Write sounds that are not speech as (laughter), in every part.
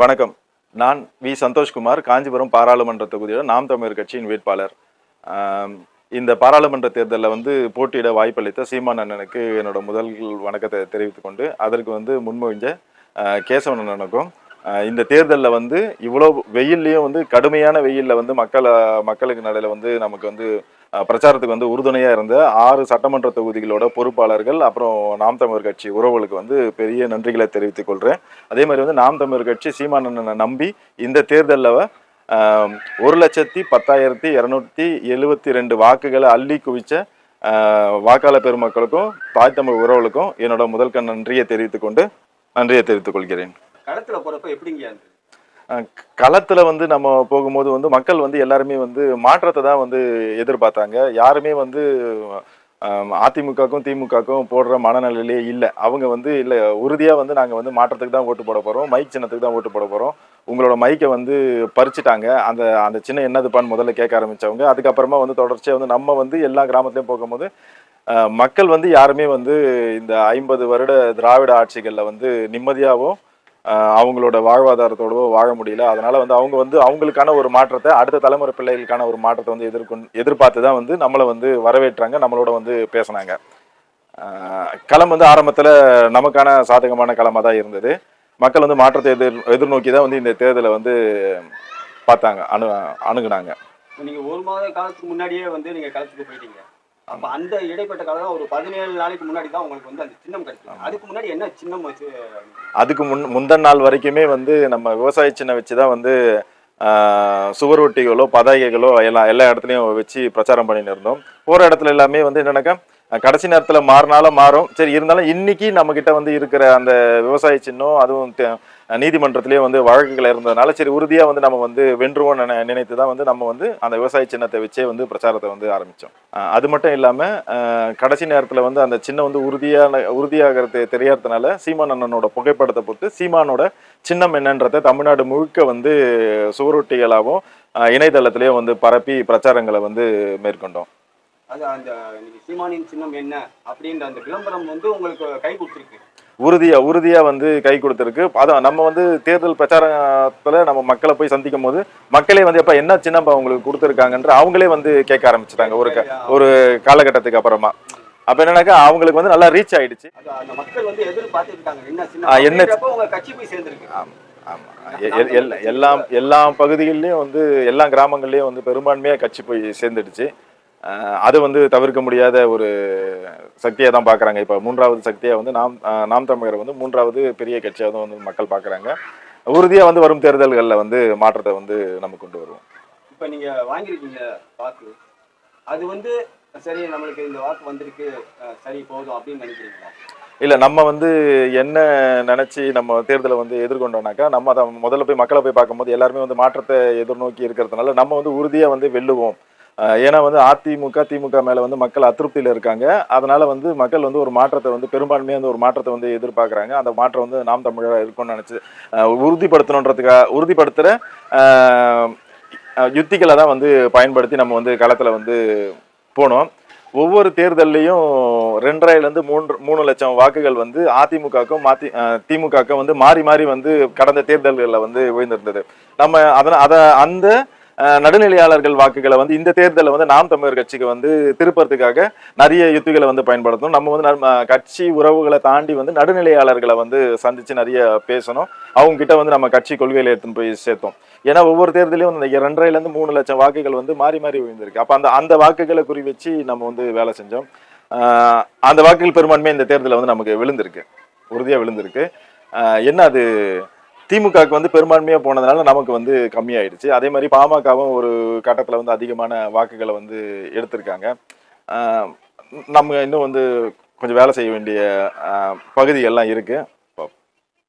வணக்கம். நான் வி. சந்தோஷ்குமார் காஞ்சிபுரம் பாராளுமன்ற தொகுதியில் நாம் தமிழர் கட்சியின் வேட்பாளர். இந்த பாராளுமன்ற தேர்தலில் வந்து போட்டியிட வாய்ப்பளித்த சீமான் அண்ணனுக்கு என்னோட முதல் வணக்கத்தை தெரிவித்துக்கொண்டு அதற்கு வந்து முன்மொழிஞ்ச கேசவன் அண்ணனுக்கும் இந்த தேர்தலில் வந்து இவ்வளோ வெயில்லையும் வந்து கடுமையான வெயிலில் வந்து மக்களை மக்களுக்கு நடையில் வந்து நமக்கு வந்து பிரச்சாரத்துக்கு வந்து உறுதுணையாக இருந்த ஆறு சட்டமன்ற தொகுதிகளோட பொறுப்பாளர்கள் அப்புறம் நாம் தமிழர் கட்சி உறவுகளுக்கு வந்து பெரிய நன்றிகளை தெரிவித்துக் கொள்கிறேன் அதே மாதிரி வந்து நாம் தமிழர் கட்சி சீமானண்ணனை நம்பி இந்த தேர்தலில் ஒரு லட்சத்தி பத்தாயிரத்தி இரநூத்தி எழுவத்தி ரெண்டு வாக்குகளை அள்ளி குவிச்ச வாக்காளர் பெருமக்களுக்கும் தாய் தமிழ் உறவுகளுக்கும் என்னோட முதல் கண் நன்றியை தெரிவித்துக் கொண்டு நன்றியை தெரிவித்துக் கொள்கிறேன். களத்தில் போகிறப்ப எப்படிங்க களத்தில் வந்து நம்ம போகும்போது வந்து மக்கள் வந்து எல்லாருமே வந்து மாற்றத்தை தான் வந்து எதிர்பார்த்தாங்க. யாருமே வந்து அஹ், அதிமுகவுக்கும் திமுகவுக்கும் போடுற மனநிலையிலே இல்லை. அவங்க வந்து இல்லை உறுதியாக வந்து நாங்கள் வந்து மாற்றத்துக்கு தான் ஓட்டு போட போகிறோம் மைக் சின்னத்துக்கு தான் ஓட்டு போட போகிறோம் உங்களோட மைக்கை வந்து பறிச்சுட்டாங்க. அந்த அந்த சின்னம் என்னதுப்பான்னு முதல்ல கேட்க ஆரம்பித்தவங்க அதுக்கப்புறமா வந்து தொடர்ச்சியாக வந்து நம்ம வந்து எல்லா கிராமத்துலையும் போகும்போது மக்கள் வந்து யாருமே வந்து இந்த ஐம்பது வருட திராவிட ஆட்சிகளில் வந்து நிம்மதியாகவும் அவங்களோட வாழ்வாதாரத்தோடவோ வாழ முடியல. அதனால வந்து அவங்க வந்து அவங்களுக்கான ஒரு மாற்றத்தை அடுத்த தலைமுறை பிள்ளைகளுக்கான ஒரு மாற்றத்தை வந்து எதிர்கொண்டு எதிர்பார்த்து தான் வந்து நம்மளை வந்து வரவேற்றாங்க நம்மளோட வந்து பேசினாங்க. களம் வந்து ஆரம்பத்தில் நமக்கான சாதகமான களமாக தான் இருந்தது. மக்கள் வந்து மாற்றத்தை எதிர் எதிர்நோக்கி தான் வந்து இந்த தேர்தலை வந்து பார்த்தாங்க அணு அணுகுனாங்க. நீங்கள் ஒரு மாத காலத்துக்கு முன்னாடியே வந்து நீங்கள் களத்துக்கு போயிட்டீங்க. அப்ப அந்த இடைப்பட்ட காலம் ஒரு பதினேழு நாளைக்கு முன்னாடி தான் உங்களுக்கு வந்து அந்த சின்னம் கிடைச்சது அதுக்கு முன்னாடி என்ன சின்னம் வச்சு அதுக்கு முன் முந்தன நாள் வரைக்குமே வந்து நம்ம விவசாய சின்னம் வச்சு தான் வந்து ஆஹ், சுவரொட்டிகளோ பதாகைகளோ எல்லாம் எல்லா இடத்துலையும் வச்சு பிரச்சாரம் பண்ணிட்டு இருந்தோம். போகிற இடத்துல எல்லாமே வந்து என்னன்னாக்கா கடைசி நேரத்தில் மாறினாலும் மாறும். சரி இருந்தாலும் இன்னைக்கு நம்மக்கிட்ட வந்து இருக்கிற அந்த விவசாய சின்னம் அதுவும் நீதிமன்றத்திலேயே வந்து வழக்குகள் இருந்ததுனால சரி உறுதியாக வந்து நம்ம வந்து வென்றுவோம் நினை நினைத்து தான் வந்து நம்ம வந்து அந்த விவசாய சின்னத்தை வச்சே வந்து பிரச்சாரத்தை வந்து ஆரம்பித்தோம் அது மட்டும் இல்லாமல் கடைசி நேரத்தில் வந்து அந்த சின்னம் வந்து உறுதியான உறுதியாகிறது தெரியாததுனால சீமான் அண்ணனோட புகைப்படத்தை போட்டு சீமானோட சின்னம் என்னன்றதை தமிழ்நாடு முழுக்க வந்து சுவரொட்டிகளாகவும் அஹ், இணையதளத்திலேயே வந்து பரப்பி பிரச்சாரங்களை வந்து மேற்கொண்டோம். அது அந்த சீமானின் சின்னம் என்ன அப்படின்ற அந்த விளம்பரம் வந்து உங்களுக்கு கை கொடுத்துருக்கு. உறுதியா உறுதியா வந்து கை கொடுத்துருக்கு. அதான் நம்ம வந்து தேர்தல் பிரச்சாரத்துல நம்ம மக்களை போய் சந்திக்கும் போது மக்களே வந்து எப்ப என்ன சின்னம் அவங்களுக்கு கொடுத்துருக்காங்கன்ற அவங்களே வந்து கேட்க ஆரம்பிச்சிட்டாங்க ஒரு க- ஒரு காலகட்டத்துக்கு அப்புறமா. அப்ப என்னன்னாக்கா அவங்களுக்கு வந்து நல்லா ரீச் ஆயிடுச்சு. என்ன எல்லாம் எல்லா பகுதிகளிலையும் வந்து எல்லா கிராமங்கள்லயும் வந்து பெரும்பான்மையா கட்சி போய் சேர்ந்துடுச்சு. அது வந்து தவிர்க்க முடியாத ஒரு சக்தியை தான் பார்க்குறாங்க. இப்போ மூன்றாவது சக்தியாக வந்து நாம் நாம் தமிழர் வந்து மூன்றாவது பெரிய கட்சியாக தான் வந்து மக்கள் பார்க்குறாங்க. உறுதியாக வந்து வரும் தேர்தல்களில் வந்து மாற்றத்தை வந்து நம்ம கொண்டு வருவோம். இப்ப நீங்க வாங்கியிருக்கீங்க வாக்கு. அது வந்து சரி நம்மளுக்கு இந்த வாக்கு வந்திருக்கு சரி போதும் அப்படின்னு நினைக்கிறீங்களா? இல்லை நம்ம வந்து என்ன நினச்சி நம்ம தேர்தலை வந்து எதிர்கொண்டோம்னாக்கா நம்ம அதை முதல்ல போய் மக்களை போய் பார்க்கும்போது எல்லாருமே வந்து மாற்றத்தை எதிர்நோக்கி இருக்கிறதுனால நம்ம வந்து உறுதியாக வந்து வெல்லுவோம். ஏன்னா வந்து அதிமுக திமுக மேலே வந்து மக்கள் அதிருப்தியில் இருக்காங்க. அதனால வந்து மக்கள் வந்து ஒரு மாற்றத்தை வந்து பெரும்பான்மையாக வந்து ஒரு மாற்றத்தை வந்து எதிர்பார்க்குறாங்க. அந்த மாற்றம் வந்து நாம் தமிழராக இருக்கும்னு நினச்சி உறுதிப்படுத்தணுன்றதுக்காக உறுதிப்படுத்துகிற யுத்திகளை தான் வந்து பயன்படுத்தி நம்ம வந்து களத்தில் வந்து போனோம். ஒவ்வொரு தேர்தல்லையும் ரெண்டரைலேருந்து மூன்று மூணு லட்சம் வாக்குகள் வந்து அதிமுகவுக்கும் மாத்தி திமுகக்கும் வந்து மாறி மாறி வந்து கடந்த தேர்தல்களில் வந்து விழுந்திருந்தது நம்ம அதனால் அதை அந்த நடுநிலையாளர்கள் வாக்குகளை வந்து இந்த தேர்தலில் வந்து நாம் தமிழர் கட்சிக்கு வந்து திருப்பறதுக்காக நிறைய யுத்திகளை வந்து பயன்படுத்தணும். நம்ம வந்து கட்சி உறவுகளை தாண்டி வந்து நடுநிலையாளர்களை வந்து சந்திச்சு நிறைய பேசணும். அவங்க கிட்ட வந்து நம்ம கட்சி கொள்கையில எடுத்துன்னு போய் சேர்த்தோம். ஏன்னா ஒவ்வொரு தேர்தலையும் வந்து ரெண்டரைல இருந்து மூணு லட்சம் வாக்குகள் வந்து மாறி மாறி விழுந்திருக்கு. அப்ப அந்த அந்த வாக்குகளை குறி வச்சு நம்ம வந்து வேலை செஞ்சோம். அந்த வாக்குகள் பெரும்பான்மை இந்த தேர்தலில் வந்து நமக்கு விழுந்திருக்கு. உறுதியாக விழுந்திருக்கு. என்ன அது திமுகவுக்கு வந்து பெரும்பான்மையா போனதுனால நமக்கு வந்து கம்மியாயிடுச்சு. அதே மாதிரி பாமகவும் ஒரு கட்டத்துல வந்து அதிகமான வாக்குகளை வந்து எடுத்திருக்காங்க. நம்ம இன்னும் வந்து கொஞ்சம் வேலை செய்ய வேண்டிய பகுதிகள்லாம் இருக்கு.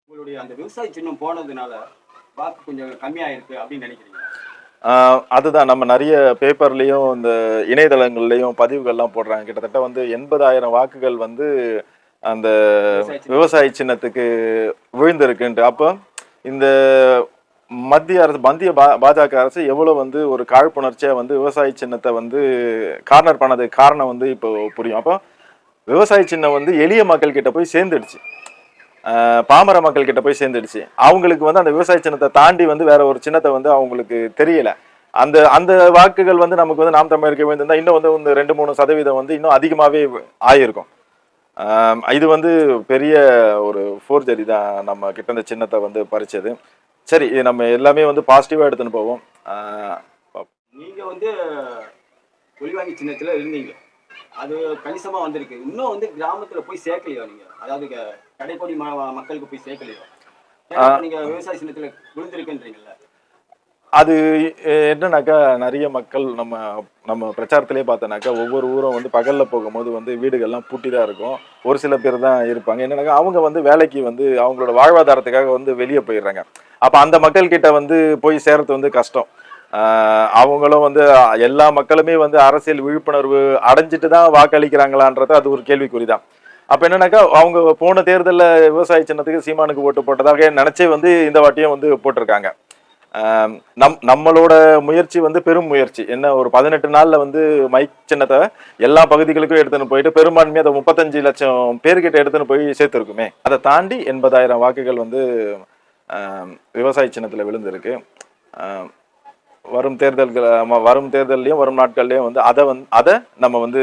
உங்களுடைய அந்த விவசாய சின்னம் போனதுனால வாக்கு கொஞ்சம் கம்மியாயிருக்கு அப்படின்னு நினைக்கிறீங்க ஆஹ் அதுதான். நம்ம நிறைய பேப்பர்லேயும் இந்த இணையதளங்கள்லையும் பதிவுகள்லாம் போடுறாங்க. கிட்டத்தட்ட வந்து எண்பதாயிரம் வாக்குகள் வந்து அந்த. விவசாய சின்னத்துக்கு விழுந்திருக்குன்ட்டு. அப்போ இந்த மத்திய அரசு மத்திய பா பாஜக அரசு எவ்வளோ வந்து ஒரு காழ்ப்புணர்ச்சியாக வந்து விவசாய சின்னத்தை வந்து கார்னர் பண்ணதுக்கு காரணம் வந்து இப்போ புரியும். அப்போ விவசாய சின்னம் வந்து எளிய மக்கள் கிட்ட போய் சேர்ந்துடுச்சு. பாமர மக்கள் கிட்ட போய் சேர்ந்துடுச்சு. அவங்களுக்கு வந்து அந்த விவசாய சின்னத்தை தாண்டி வந்து வேற ஒரு சின்னத்தை வந்து அவங்களுக்கு தெரியல. அந்த அந்த வாக்குகள் வந்து நமக்கு வந்து நாம் தமிழருக்கு விழுந்திருந்தா இன்னும் வந்து ரெண்டு மூணு சதவீதம் வந்து இன்னும் அதிகமாகவே ஆயிருக்கும். இது வந்து பெரிய ஒரு ஃபோர்ஜரி தான் நம்ம கிட்ட இந்த சின்னத்தை வந்து பறிச்சது. சரி இது நம்ம எல்லாமே வந்து பாசிட்டிவாக எடுத்துன்னு போவோம். ஆஹ் நீங்க வந்து ஒளிவாங்கி சின்னத்துல இருந்தீங்க. அது கணிசமா வந்திருக்கு. இன்னும் வந்து கிராமத்துல போய் சேர்க்கலையோ நீங்க? அதாவது கடைக்கோடி மக்களுக்கு போய் சேர்க்கலையோ? ஏன்னா இப்ப நீங்க விவசாய சின்னத்துல விழுந்திருக்குன்றீங்கல்ல. அது என்னன்னாக்கா நிறைய மக்கள் நம்ம நம்ம பிரச்சாரத்திலே பார்த்தோன்னாக்கா ஒவ்வொரு ஊரும் வந்து பகலில் போகும்போது வந்து வீடுகள்லாம் பூட்டி தான் இருக்கும். ஒரு சில பேர் தான் இருப்பாங்க. என்னன்னாக்கா அவங்க வந்து வேலைக்கு வந்து அவங்களோட வாழ்வாதாரத்துக்காக வந்து வெளியே போயிடுறாங்க. அப்போ அந்த மக்கள்கிட்ட வந்து போய் சேர்றது வந்து கஷ்டம். அவங்களும் வந்து எல்லா மக்களுமே வந்து அரசியல் விழிப்புணர்வு அடைஞ்சிட்டு தான் வாக்களிக்கிறாங்களான்றது அது ஒரு கேள்விக்குறி தான் அப்போ என்னன்னாக்கா அவங்க போன தேர்தலில் விவசாய சின்னத்துக்கு சீமானுக்கு ஓட்டு போட்டதாக நினச்சே வந்து இந்த வாட்டியும் வந்து போட்டிருக்காங்க. நம் நம்மளோட முயற்சி வந்து பெரும் முயற்சி. என்ன ஒரு பதினெட்டு நாளில் வந்து மைக் சின்னத்தை எல்லா பகுதிகளுக்கும் எடுத்துன்னு போயிட்டு பெரும்பான்மையா அதை முப்பத்தஞ்சு லட்சம் பேர்கிட்ட எடுத்துன்னு போய் சேர்த்துருக்குமே. அதை தாண்டி எண்பதாயிரம் வாக்குகள் வந்து விவசாய சின்னத்தில் விழுந்திருக்கு. வரும் தேர்தல்கள் வரும் தேர்தல்லையும் வரும் நாட்கள்லையும் வந்து அதை வந்து அதை நம்ம வந்து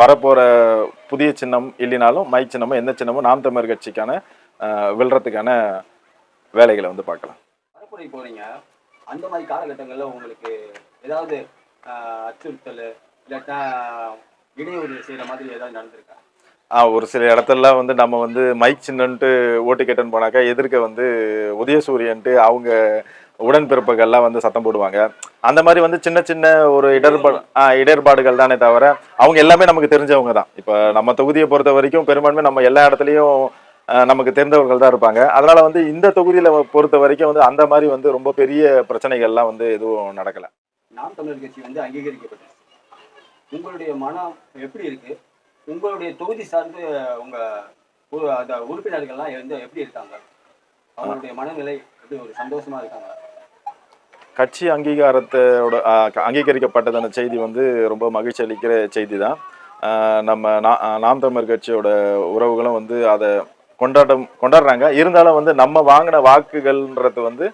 வரப்போகிற புதிய சின்னம் இல்லைனாலும் மைக் சின்னமோ எந்த சின்னமோ நாம் தமிழர் கட்சிக்கான வெல்றதுக்கான வேலைகளை வந்து பார்க்கலாம். பரப்புரை போறீங்க. அந்த மாதிரி காலகட்டங்களில் உங்களுக்கு ஏதாவது ஆஹ், அச்சுறுத்தல் இல்லாட்டா இடையூறு செய்யற மாதிரி ஏதாவது நடந்திருக்கா? ஆ ஒரு சில இடத்துலலாம் வந்து நம்ம வந்து மைக் சின்னன்ட்டு ஓட்டு கேட்டுன்னு போனாக்கா எதிர்க்க வந்து உதயசூரியன்ட்டு அவங்க உடன்பிறப்புகள்லாம் வந்து சத்தம் போடுவாங்க. அந்த மாதிரி வந்து சின்ன சின்ன ஒரு இடர்பாடு ஆ இடர்பாடுகள் தானே தவிர அவங்க எல்லாமே நமக்கு தெரிஞ்சவங்க தான். இப்போ நம்ம தொகுதியை பொறுத்த வரைக்கும் பெரும்பான்மை நம்ம எல்லா இடத்துலையும் நமக்கு தெரிந்தவர்கள் தான் இருப்பாங்க. அதனால வந்து இந்த தொகுதியில பொறுத்த வரைக்கும் வந்து அந்த மாதிரி வந்து ரொம்ப பெரிய பிரச்சனைகள்லாம் வந்து எதுவும் நடக்கல. நாம் தமிழர் கட்சி வந்து அங்கீகரிக்கப்பட்டது. உங்களுடைய மனம் எப்படி இருக்கு? உங்களுடைய தொகுதி சார்ந்து உங்க அந்த உறுப்பினர்கள்லாம் வந்து எப்படி இருக்காங்க? அவங்களுடைய மனநிலை எப்படி ஒரு சந்தோஷமா இருக்காங்க? கட்சி அங்கீகாரத்தோட அங்கீகரிக்கப்பட்டதான செய்தி வந்து ரொம்ப மகிழ்ச்சி அளிக்கிற செய்தி தான். நம்ம நா- நாம் தமிழர் கட்சியோட உறவுகளும் வந்து அதை கொண்டாட்டம் கொண்டாடுறாங்க. இருந்தாலும் வந்து நம்ம வாங்கின வாக்குகள்ன்றது வந்து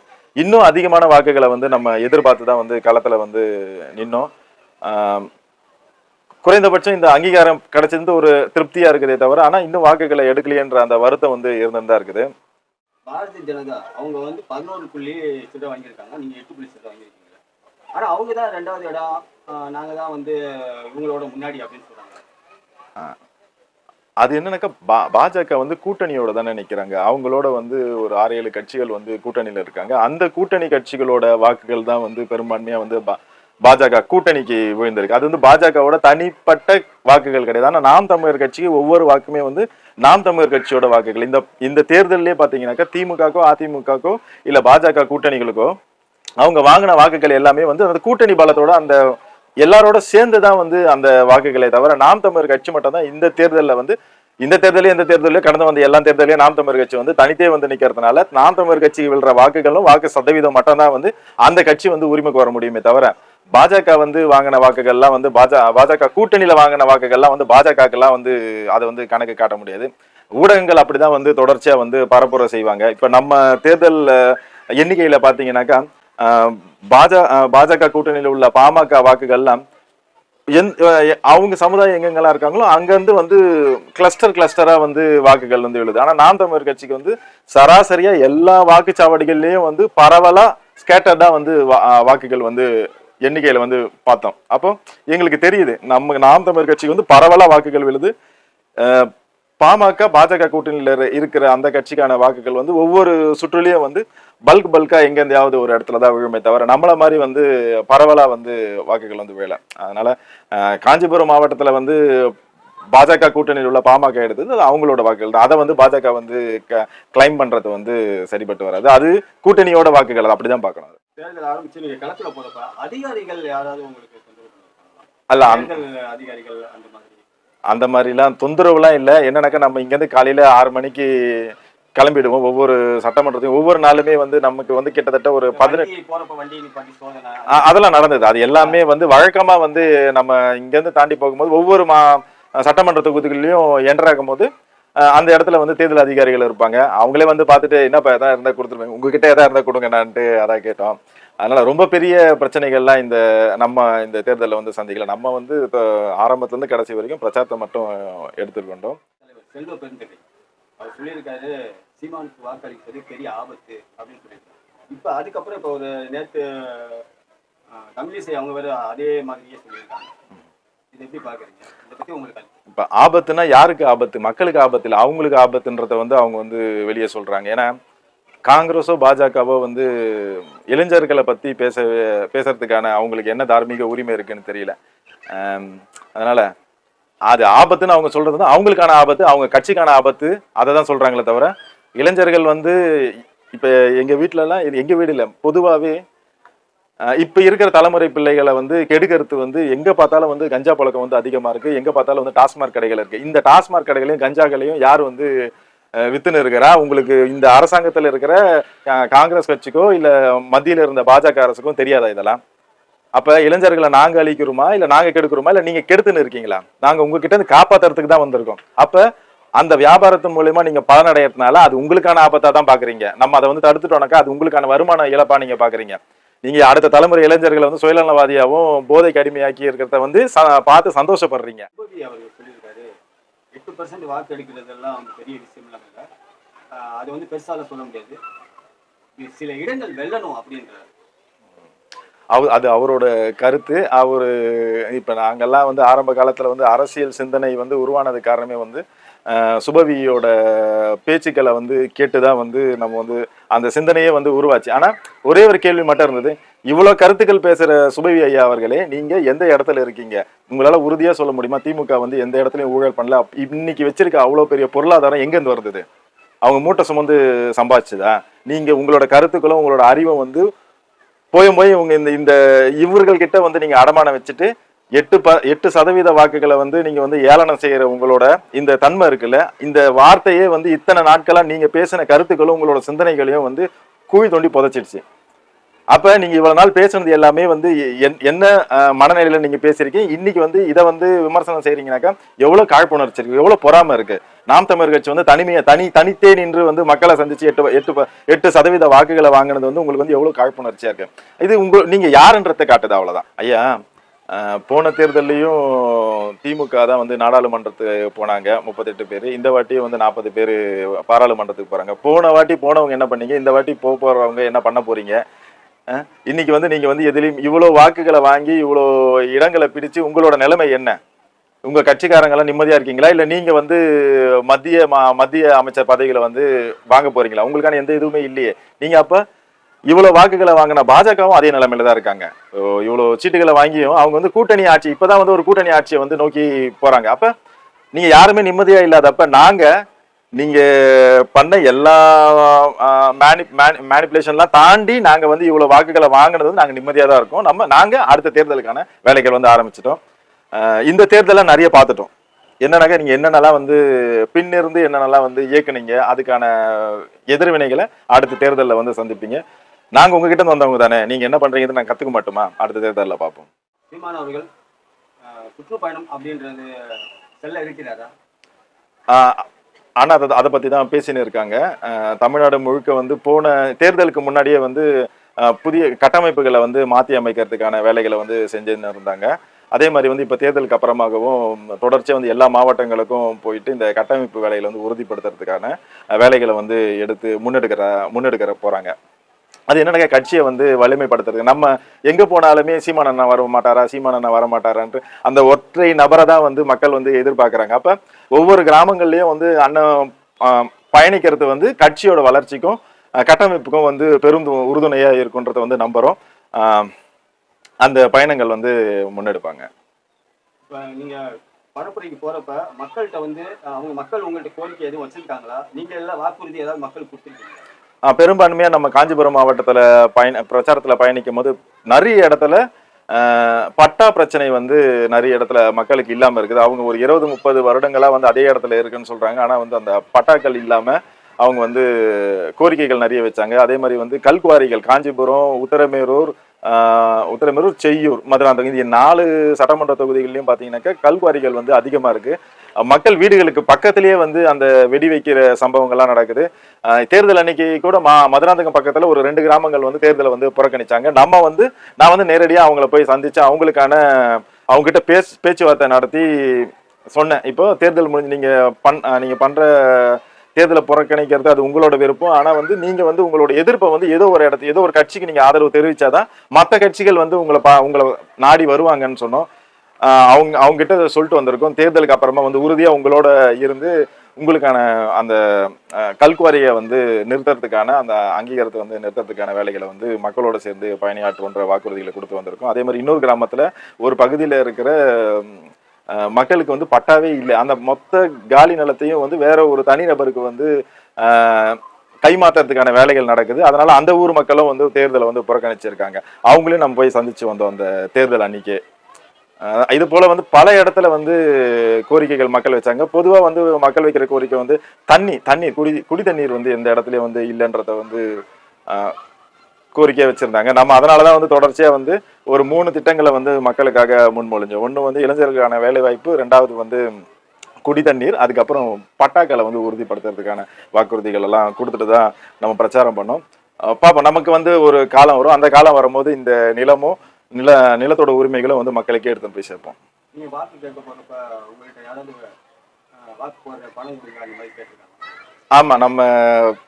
இன்னும் அதிகமான வாக்குகளை வந்து நம்ம எதிர்பார்த்து தான் வந்து களத்தில் வந்து நின்னோம். குறைந்தபட்சம் இந்த அங்கீகாரம் கிடைச்சிருந்து ஒரு திருப்தியா இருக்குதே தவிர ஆனா இன்னும் வாக்குகளை எடுக்கலையேன்ற அந்த வருத்தம் வந்து இருந்துன்னு தான் இருக்குது. பாரதிய ஜனதா அவங்க வந்து பதினோரு புள்ளி சிட்ட வாங்கியிருக்காங்க. நீங்க எட்டு புள்ளி சிட்ட வாங்கியிருக்கீங்க. ஆனா அவங்க தான் ரெண்டாவது இடம். ஆஹ் நாங்க தான் வந்து இவங்களோட முன்னாடி அப்படின்னு சொல்றாங்க. அது என்னன்னாக்கா பா பாஜக வந்து கூட்டணியோட தானே நினைக்கிறாங்க அவங்களோட வந்து ஒரு ஆறு ஏழு கட்சிகள் வந்து கூட்டணியில் இருக்காங்க. அந்த கூட்டணி கட்சிகளோட வாக்குகள் தான் வந்து பெரும்பான்மையாக வந்து பா- பாஜக கூட்டணிக்கு விழுந்திருக்கு. அது வந்து பாஜகவோட தனிப்பட்ட வாக்குகள் கிடையாது. ஆனால் நாம் தமிழர் கட்சிக்கு ஒவ்வொரு வாக்குமே வந்து நாம் தமிழர் கட்சியோட வாக்குகள். இந்த இந்த தேர்தலிலே பார்த்தீங்கன்னாக்கா திமுகக்கோ அதிமுகக்கோ இல்லை பாஜக கூட்டணிகளுக்கோ அவங்க வாங்கின வாக்குகள் எல்லாமே வந்து அந்த கூட்டணி பலத்தோட அந்த எல்லாரோட சேர்ந்து தான் வந்து அந்த வாக்குகளை தவிர நாம் தமிழர் கட்சி மட்டும் தான் இந்த தேர்தலில் வந்து இந்த தேர்தலையும் இந்த தேர்தலையும் கடந்து வந்த எல்லா தேர்தலையும் நாம் தமிழர் கட்சி வந்து தனித்தே வந்து நிற்கிறதுனால நாம் தமிழர் கட்சி விழுற வாக்குகளும் வாக்கு சதவீதம் மட்டும்தான் வந்து அந்த கட்சி வந்து உரிமைக்கு வர முடியுமே தவிர பாஜக வந்து வாங்கின வாக்குகள்லாம் வந்து பாஜக பாஜக கூட்டணியில வாங்கின வாக்குகள்லாம் வந்து பாஜகக்கெல்லாம் வந்து அதை வந்து கணக்கு காட்ட முடியாது. ஊடகங்கள் அப்படிதான் வந்து தொடர்ச்சியா வந்து பரப்புரை செய்வாங்க. இப்ப நம்ம தேர்தல் எண்ணிக்கையில் எண்ணிக்கையில பாத்தீங்கன்னாக்கா பாஜ பாஜக கூட்டணியில் உள்ள பாமக வாக்குகள்லாம் எந் அவங்க சமுதாயம் எங்கெங்கெல்லாம் இருக்காங்களோ அங்கேருந்து வந்து கிளஸ்டர் கிளஸ்டராக வந்து வாக்குகள் வந்து விழுது ஆனால் நாம் தமிழர் கட்சிக்கு வந்து சராசரியாக எல்லா வாக்குச்சாவடிகள்லேயும் வந்து பரவலாக ஸ்கேட்டர்டாக வந்து வா- வாக்குகள் வந்து எண்ணிக்கையில் வந்து பார்த்தோம் அப்போ எங்களுக்கு தெரியுது நம்ம நாம் தமிழர் கட்சிக்கு வந்து பரவலா வாக்குகள் விழுது பாமக பாஜக கூட்டணியில இரு- இருக்கிற அந்த கட்சிக்கான வாக்குகள் வந்து ஒவ்வொரு சுற்றுலையும் வந்து பல்க் பல்கா எங்கேருந்தாவது ஒரு இடத்துல தான் விழுமே தவிர நம்மள மாதிரி வந்து பரவலா வந்து வாக்குகள் வந்து விழல அதனால காஞ்சிபுரம் மாவட்டத்துல வந்து பாஜக கூட்டணியில் உள்ள பாமக எடுத்தது அது அவங்களோட வாக்குகள் தான் அதை வந்து பாஜக வந்து கிளைம் பண்றது வந்து சரிப்பட்டு வராது அது கூட்டணியோட வாக்குகள் அப்படிதான் பார்க்கணும். தேர்தல் ஆரம்பிச்சு நீங்க களத்துல போறப்ப அதிகாரிகள் யாராவது உங்களுக்கு? அல்ல அதிகாரிகள் அந்த மாதிரி அந்த மாதிரிலாம் தொந்தரவுலாம் இல்லை. என்னன்னாக்கா நம்ம இங்கேருந்து காலையில ஆறு மணிக்கு கிளம்பிடுவோம். ஒவ்வொரு சட்டமன்றத்தையும் ஒவ்வொரு நாளுமே வந்து நமக்கு வந்து கிட்டத்தட்ட ஒரு பதினெட்டு அதெல்லாம் நடந்தது. அது எல்லாமே வந்து வழக்கமா வந்து நம்ம இங்கேருந்து தாண்டி போகும்போது ஒவ்வொரு மா சட்டமன்ற தொகுதிகளிலையும் என்டர் ஆகும்போது அஹ், அந்த இடத்துல வந்து தேர்தல் அதிகாரிகள் இருப்பாங்க. அவங்களே வந்து பார்த்துட்டு என்னப்பா எதாவது இருந்தால் கொடுத்துருவாங்க உங்ககிட்ட எதாவது இருந்தால் கொடுங்கண்ணான்ட்டு அதான் கேட்டோம். அதனால ரொம்ப பெரிய பிரச்சனைகள்லாம் இந்த நம்ம இந்த தேர்தலில் வந்து சந்திக்கல. நம்ம வந்து இப்போ ஆரம்பத்துலேருந்து கடைசி வரைக்கும் பிரச்சாரத்தை மட்டும் எடுத்துக்கொண்டோம் செல்வ பெருந்தகை அவர் சொல்லியிருக்காரு சீமானுக்கு வாக்களிப்பது பெரிய ஆபத்து அப்படின்னு சொல்லியிருக்காரு. இப்போ அதுக்கப்புறம் இப்போ ஒரு நேற்று தமிழிசை அவங்க வேற அதே மாதிரியே சொல்லியிருக்காங்க. இது எப்படி பார்க்குறீங்க? இதை பற்றி உங்களுக்கு? இப்போ ஆபத்துனா யாருக்கு ஆபத்து? மக்களுக்கு ஆபத்து இல்லை அவங்களுக்கு ஆபத்துன்றத வந்து அவங்க வந்து வெளியே சொல்றாங்க. ஏன்னா காங்கிரஸோ பாஜகவோ வந்து இளைஞர்களை பற்றி பேச பேசுறதுக்கான அவங்களுக்கு என்ன தார்மீக உரிமை இருக்குன்னு தெரியல. அதனால் அதனால அது ஆபத்துன்னு அவங்க சொல்றது அவங்களுக்கான ஆபத்து அவங்க கட்சிக்கான ஆபத்து அதை தான் சொல்றாங்களே தவிர இளைஞர்கள் வந்து இப்போ எங்கள் வீட்டிலலாம் இது எங்கள் வீடு இல்லை பொதுவாகவே இப்போ இருக்கிற தலைமுறை பிள்ளைகளை வந்து கெடுக்கிறது வந்து எங்கே பார்த்தாலும் வந்து கஞ்சா பழக்கம் வந்து அதிகமாக இருக்குது எங்கே பார்த்தாலும் வந்து டாஸ்மாக் கடைகள் இருக்குது இந்த டாஸ்மாக் கடைகளையும் கஞ்சாக்களையும் யார் வந்து வித்துன்னு இருக்கிறா. உங்களுக்கு இந்த அரசாங்கத்துல இருக்கிற காங்கிரஸ் கட்சிக்கோ இல்லை மத்தியில இருந்த பாஜக அரசுக்கும் தெரியாதா இதெல்லாம்? அப்ப இளைஞர்களை நாங்க அழிக்கிறோமா இல்லை நாங்க கெடுக்கிறோமா இல்லை நீங்க கெடுத்துன்னு இருக்கீங்களா? நாங்க உங்ககிட்ட இருந்து காப்பாத்துறதுக்கு தான் வந்திருக்கோம். அப்ப அந்த வியாபாரத்து மூலயமா நீங்க பலனடையறதுனால அது உங்களுக்கான ஆபத்தா தான் பாக்குறீங்க. நம்ம அதை வந்து தடுத்துட்டோம்னாக்கா அது உங்களுக்கான வருமான இழப்பா நீங்க பாக்குறீங்க. நீங்க அடுத்த தலைமுறை இளைஞர்களை வந்து சுயநலவாதியாகவும் போதைக்கு அடிமையாக்கி இருக்கிறத வந்து ச- பார்த்து சந்தோஷப்படுறீங்க. எட்டு பர்சன்ட் வாக்கு எடுக்கிறதெல்லாம் வந்து பெரிய விஷயம் இல்லை. அது வந்து பெருசால சொல்ல முடியாது. சில இடங்கள் வெல்லணும் அப்படின்றாரு அவ அது அவரோட கருத்து. அவர் இப்போ நாங்கள்லாம் வந்து ஆரம்ப காலத்தில் வந்து அரசியல் சிந்தனை வந்து உருவானது காரணமே வந்து சுபவியோட பேச்சுக்களை வந்து கேட்டு தான் வந்து நம்ம வந்து அந்த சிந்தனையே வந்து உருவாச்சு. ஆனால் ஒரே ஒரு கேள்வி மட்டும் இருந்தது. இவ்வளோ கருத்துக்கள் பேசுகிற சுபவி ஐயா அவர்களே நீங்கள் எந்த இடத்துல இருக்கீங்க? உங்களால் உறுதியாக சொல்ல முடியுமா? திமுக வந்து எந்த இடத்துலையும் ஊழல் பண்ணல. இன்னைக்கு வச்சிருக்க அவ்வளோ பெரிய பொருளாதாரம் எங்கேருந்து வருது? அவங்க மூட்டை சுமந்து சம்பாதிச்சதா? நீங்கள் உங்களோட கருத்துக்களும் உங்களோட அறிவும் வந்து போய் போய் இவங்க இந்த இந்த இவர்கள் கிட்ட வந்து நீங்கள் அடமானம் வச்சுட்டு எட்டு ப எட்டு சதவீத வாக்குகளை வந்து நீங்கள் வந்து ஏளனம் செய்கிற உங்களோட இந்த தன்மை இருக்குல்ல இந்த வார்த்தையே வந்து இத்தனை நாட்களாக நீங்கள் பேசின கருத்துக்களும் உங்களோட சிந்தனைகளையும் வந்து குழி தோண்டி புதைச்சிடுச்சு. அப்ப நீங்க இவ்வளவு நாள் பேசுனது எல்லாமே வந்து என்- என்ன மனநிலையில நீங்க பேசியிருக்கீங்க? இன்னைக்கு வந்து இதை வந்து விமர்சனம் செய்யறீங்கனாக்கா எவ்வளவு காழ்ப்புணர்ச்சி இருக்கு எவ்வளவு பொறாம இருக்கு. நாம் தமிழர் கட்சி வந்து தனிமையை தனி தனித்தே நின்று வந்து மக்களை சந்திச்சு எட்டு எட்டு ப- எட்டு சதவீத வாக்குகளை வாங்கினது வந்து உங்களுக்கு வந்து எவ்வளவு காழ்ப்புணர்ச்சியா இருக்கு. இது உங்க நீங்க யாருன்றத காட்டுது அவ்வளவுதான். ஐயா போன தேர்தல்லையும் திமுக தான் வந்து நாடாளுமன்றத்துக்கு போனாங்க முப்பத்தெட்டு பேர். இந்த வாட்டி வந்து நாற்பது பேர் பாராளுமன்றத்துக்கு போறாங்க. போன வாட்டி போனவங்க என்ன பண்ணீங்க? இந்த வாட்டி போக போறவங்க என்ன பண்ண போறீங்க? இன்னைக்கு வந்து நீங்க வந்து எதுலயும் இவ்வளோ வாக்குகளை வாங்கி இவ்வளோ இடங்களை பிடிச்சு உங்களோட நிலைமை என்ன? உங்க கட்சிக்காரங்கெல்லாம் நிம்மதியா இருக்கீங்களா? இல்ல நீங்க வந்து மத்திய மா- மத்திய அமைச்சர் பதவிகளை வந்து வாங்க போறீங்களா? உங்களுக்கான எந்த இதுவுமே இல்லையே. நீங்க அப்ப இவ்வளவு வாக்குகளை வாங்கின பாஜகவும் அதே நிலைமையில தான் இருக்காங்க. ஓ, இவ்வளவு சீட்டுகளை வாங்கியும் அவங்க வந்து கூட்டணி ஆட்சி இப்பதான் வந்து ஒரு கூட்டணி ஆட்சியை வந்து நோக்கி போறாங்க. அப்ப நீங்க யாருமே நிம்மதியா இல்லாதப்ப நாங்க நீங்க பண்ண எல்லா மேனிப்புலேஷன்லாம் தாண்டி நாங்க வந்து இவ்வளவு வாக்குகளை வாங்கினது வந்து நாங்க நிம்மதியா தான் இருக்கோம். நம்ம நாங்க அடுத்த தேர்தலுக்கான வேலைகள் வந்து ஆரம்பிச்சிட்டோம். இந்த தேர்தலை நிறைய பார்த்துட்டோம். என்னன்னாக்கா நீங்க என்னென்னலாம் வந்து பின்னிருந்து என்னென்னலாம் வந்து இயக்குனீங்க அதுக்கான எதிர்வினைகளை அடுத்த தேர்தலில் வந்து சந்திப்பீங்க. நாங்க உங்ககிட்ட வந்தவங்க தானே. நீங்க என்ன பண்றீங்கன்னு நாங்க கத்துக்க மாட்டோமா? அடுத்த தேர்தலில் பார்ப்போம். சீமான் அவர்கள் சுற்றுப்பயணம் அப்படின்றது செல்ல இருக்கிறாரா? ஆனால் அதை அதை பற்றி தான் பேசின்னு இருக்காங்க. தமிழ்நாடு முழுக்க வந்து போன தேர்தலுக்கு முன்னாடியே வந்து புதிய கட்டமைப்புகளை வந்து மாற்றி அமைக்கிறதுக்கான வேலைகளை வந்து செஞ்சுன்னு இருந்தாங்க. அதே மாதிரி வந்து இப்போ தேர்தலுக்கு அப்புறமாகவும் தொடர்ச்சியாக வந்து எல்லா மாவட்டங்களுக்கும் போயிட்டு இந்த கட்டமைப்பு வேலைகளை வந்து உறுதிப்படுத்துறதுக்கான வேலைகளை வந்து எடுத்து முன்னெடுக்கிற முன்னெடுக்கிற போகிறாங்க அது என்னன்னா கட்சியை வந்து வலிமைப்படுத்துறது. நம்ம எங்க போனாலுமே சீமான் அண்ணா வர மாட்டாரா சீமான் அண்ணா வர மாட்டாரான்ட்டு அந்த ஒற்றை நபரை தான் வந்து மக்கள் வந்து எதிர்பார்க்கறாங்க. அப்ப ஒவ்வொரு கிராமங்கள்லயும் வந்து அண்ணன் பயணிக்கிறது வந்து கட்சியோட வளர்ச்சிக்கும் கட்டமைப்புக்கும் வந்து பெரும் உறுதுணையா இருக்குன்றத வந்து நம்புறோம். அந்த பயணங்கள் வந்து முன்னெடுப்பாங்க. இப்போ நீங்க பரப்புரைக்கு போறப்ப மக்கள்கிட்ட வந்து அவங்க மக்கள் உங்கள்கிட்ட கோரிக்கை எதுவும் வச்சிருக்காங்களா? நீங்க எல்லாம் வாக்குறுதி ஏதாவது மக்கள் கொடுத்துருக்கீங்க பெரும்பான்மையாக நம்ம காஞ்சிபுரம் மாவட்டத்தில் பயண பிரச்சாரத்தில் பயணிக்கும் போது நிறைய இடத்துல பட்டா பிரச்சனை வந்து நிறைய இடத்துல மக்களுக்கு இல்லாமல் இருக்குது. அவங்க ஒரு இருபது முப்பது வருடங்களாக வந்து அதே இடத்துல இருக்குன்னு சொல்கிறாங்க ஆனால் வந்து அந்த பட்டாக்கள் இல்லாமல் அவங்க வந்து கோரிக்கைகள் நிறைய வச்சாங்க. அதே மாதிரி வந்து கல்குவாரிகள் காஞ்சிபுரம் உத்தரமேரூர் உத்தரமேரூர் செய்யூர் மதுராந்தகம் இந்த நாலு சட்டமன்ற தொகுதிகள்லையும் பார்த்தீங்கன்னாக்கா கல்குவாரிகள் வந்து அதிகமாக இருக்குது மக்கள் வீடுகளுக்கு பக்கத்திலேயே வந்து அந்த வெடி வைக்கிற சம்பவங்கள்லாம் நடக்குது. தேர்தல் அன்னைக்கு கூட மா மதுராந்தகம் பக்கத்தில் ஒரு ரெண்டு கிராமங்கள் வந்து தேர்தலை வந்து புறக்கணிச்சாங்க. நம்ம வந்து நான் வந்து நேரடியாக அவங்கள போய் சந்திச்சு அவங்களுக்கான அவங்ககிட்ட பேச் பேச்சு பேச்சுவார்த்தை நடத்தி சொன்னேன். இப்போ தேர்தல் முடிஞ்சு நீங்க பண் நீங்கள் நீங்க பண்ற தேர்தலை புறக்கணிக்கிறது அது உங்களோட விருப்பம் ஆனால் வந்து நீங்கள் வந்து உங்களோட எதிர்ப்பை வந்து ஏதோ ஒரு இடத்து ஏதோ ஒரு கட்சிக்கு நீங்கள் ஆதரவு தெரிவித்தாதான் மற்ற கட்சிகள் வந்து உங்களை பா உங்களை நாடி வருவாங்கன்னு சொன்னோம். அவங்க அவங்க கிட்ட சொல்லிட்டு வந்திருக்கோம். தேர்தலுக்கு அப்புறமா வந்து உறுதியாக உங்களோட இருந்து உங்களுக்கான அந்த கல்குவாரியை வந்து நிறுத்துறதுக்கான அந்த அங்கீகாரத்தை வந்து நிறுத்துறதுக்கான வேலைகளை வந்து மக்களோட சேர்ந்து பயணியாற்றுன்ற வாக்குறுதிகளை கொடுத்து வந்திருக்கோம். அதே மாதிரி இன்னொரு கிராமத்தில் ஒரு பகுதியில் இருக்கிற மக்களுக்கு வந்து பட்டாவே இல்லை. அந்த மொத்த காலி நிலத்தையும் வந்து வேற ஒரு தனிநபருக்கு வந்து கைமாற்றுறதுக்கான வேலைகள் நடக்குது. அதனால அந்த ஊர் மக்களும் வந்து தேர்தலை வந்து புறக்கணிச்சிருக்காங்க. அவங்களையும் நம்ம போய் சந்திச்சு வந்தோம் அந்த தேர்தல் அன்னைக்கு. இது போல வந்து பல இடத்துல வந்து கோரிக்கைகள் மக்கள் வச்சாங்க. பொதுவாக வந்து மக்கள் வைக்கிற கோரிக்கை வந்து தண்ணி தண்ணீர் குடி குடி தண்ணீர் வந்து எந்த இடத்துலயும் வந்து இல்லைன்றத வந்து கோரிக்கையாக வச்சுருந்தாங்க. நம்ம அதனால தான் வந்து தொடர்ச்சியாக வந்து ஒரு மூணு திட்டங்களை வந்து மக்களுக்காக முன்மொழிஞ்சோம். ஒன்று வந்து இளைஞர்களுக்கான வேலைவாய்ப்பு ரெண்டாவது வந்து குடி தண்ணீர் அதுக்கப்புறம் பட்டாக்களை வந்து உறுதிப்படுத்துறதுக்கான வாக்குறுதிகள் எல்லாம் கொடுத்துட்டு தான் நம்ம பிரச்சாரம் பண்ணோம். பார்ப்போம் நமக்கு வந்து ஒரு காலம் வரும். அந்த காலம் வரும்போது இந்த நிலமும் நில நிலத்தோட உரிமைகளும் வந்து மக்களுக்கே எடுத்து போய் சேர்ப்போம். நீங்க வாக்கு கேட்க போறப்ப உங்கள்கிட்ட யாராவது அஹ், வாக்கு போடுற பணம் கொடுங்க அந்த மாதிரி கேட்டிருக்காங்க. ஆமா நம்ம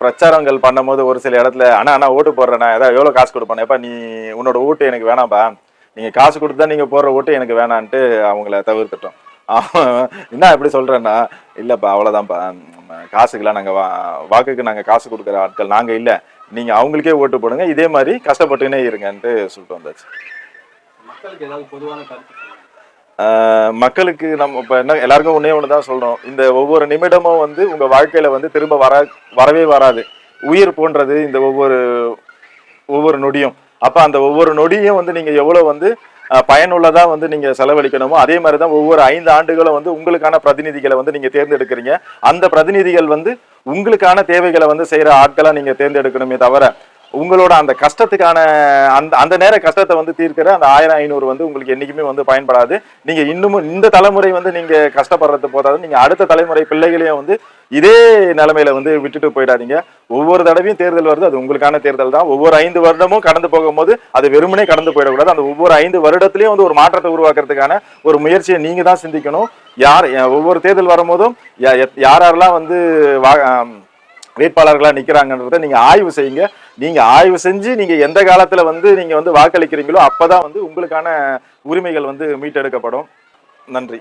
பிரச்சாரங்கள் பண்ணும்போது ஒரு சில இடத்துல அண்ணா அண்ணா ஓட்டு போடுறேண்ணா. ஏதாவது எவ்வளவு காசு கொடுப்பேன்? எப்பா நீ உன்னோட ஓட்டு எனக்கு வேணாம்பா. நீங்க காசு கொடுத்து தான் நீங்க போடுற ஓட்டு எனக்கு வேணான்ட்டு அவங்கள தவிர்த்துட்டோம். (laughs) என்ன எப்படி சொல்றேன்னா இல்லப்பா அவ்வளவுதான்ப்பா. நம்ம காசுக்கெல்லாம் நாங்க வா- வாக்குக்கு நாங்க காசு கொடுக்குற ஆட்கள் நாங்க இல்ல. நீங்க அவங்களுக்கே ஓட்டு போடுங்க. இதே மாதிரி கஷ்டப்பட்டுனே இருங்கன்ட்டு சொல்லிட்டு வந்தாச்சு. மக்களுக்கு ஏதாவது பொதுவான கருத்து மக்களுக்கு நம்ம இப்போ என்ன எல்லாருக்கும் ஒன்றே ஒன்று தான் சொல்கிறோம் இந்த ஒவ்வொரு நிமிடமும் வந்து உங்கள் வாழ்க்கையில் வந்து திரும்ப வர வரவே வராது. உயிர் போன்றது இந்த ஒவ்வொரு ஒவ்வொரு நொடியும். அப்போ அந்த ஒவ்வொரு நொடியும் வந்து நீங்கள் எவ்வளோ வந்து பயனுள்ளதாக வந்து நீங்கள் செலவழிக்கணுமோ அதே மாதிரி தான் ஒவ்வொரு ஐந்து ஆண்டுகளும் வந்து உங்களுக்கான பிரதிநிதிகளை வந்து நீங்கள் தேர்ந்தெடுக்கிறீங்க. அந்த பிரதிநிதிகள் வந்து உங்களுக்கான தேவைகளை வந்து செய்கிற ஆட்களாக நீங்கள் தேர்ந்தெடுக்கணுமே தவிர உங்களோட அந்த கஷ்டத்துக்கான அந்த அந்த நேர கஷ்டத்தை வந்து தீர்க்கிற அந்த ஆயிரம் ஐநூறு வந்து உங்களுக்கு என்றைக்குமே வந்து பயன்படாது. நீங்கள் இன்னமும் இந்த தலைமுறை வந்து நீங்கள் கஷ்டப்படுறது போதாது. நீங்கள் அடுத்த தலைமுறை பிள்ளைகளையும் வந்து இதே நிலைமையில வந்து விட்டுட்டு போயிடாதீங்க. ஒவ்வொரு தடவையும் தேர்தல் வருது அது உங்களுக்கான தேர்தல் தான். ஒவ்வொரு ஐந்து வருடமும் கடந்து போகும்போது அது வெறுமனே கடந்து போயிடக்கூடாது. அந்த ஒவ்வொரு ஐந்து வருடத்துலையும் வந்து ஒரு மாற்றத்தை உருவாக்குறதுக்கான ஒரு முயற்சியை நீங்க தான் சிந்திக்கணும். யார் ஒவ்வொரு தேர்தல் வரும்போதும் யா- யார் யாரெல்லாம் வந்து வேட்பாளர்களாக நிற்கிறாங்கன்றத நீங்கள் ஆய்வு செய்யுங்க. நீங்கள் ஆய்வு செஞ்சு நீங்கள் எந்த காலத்தில் வந்து நீங்கள் வந்து வாக்களிக்கிறீங்களோ அப்போ தான் வந்து உங்களுக்கான உரிமைகள் வந்து மீட்டெடுக்கப்படும். நன்றி.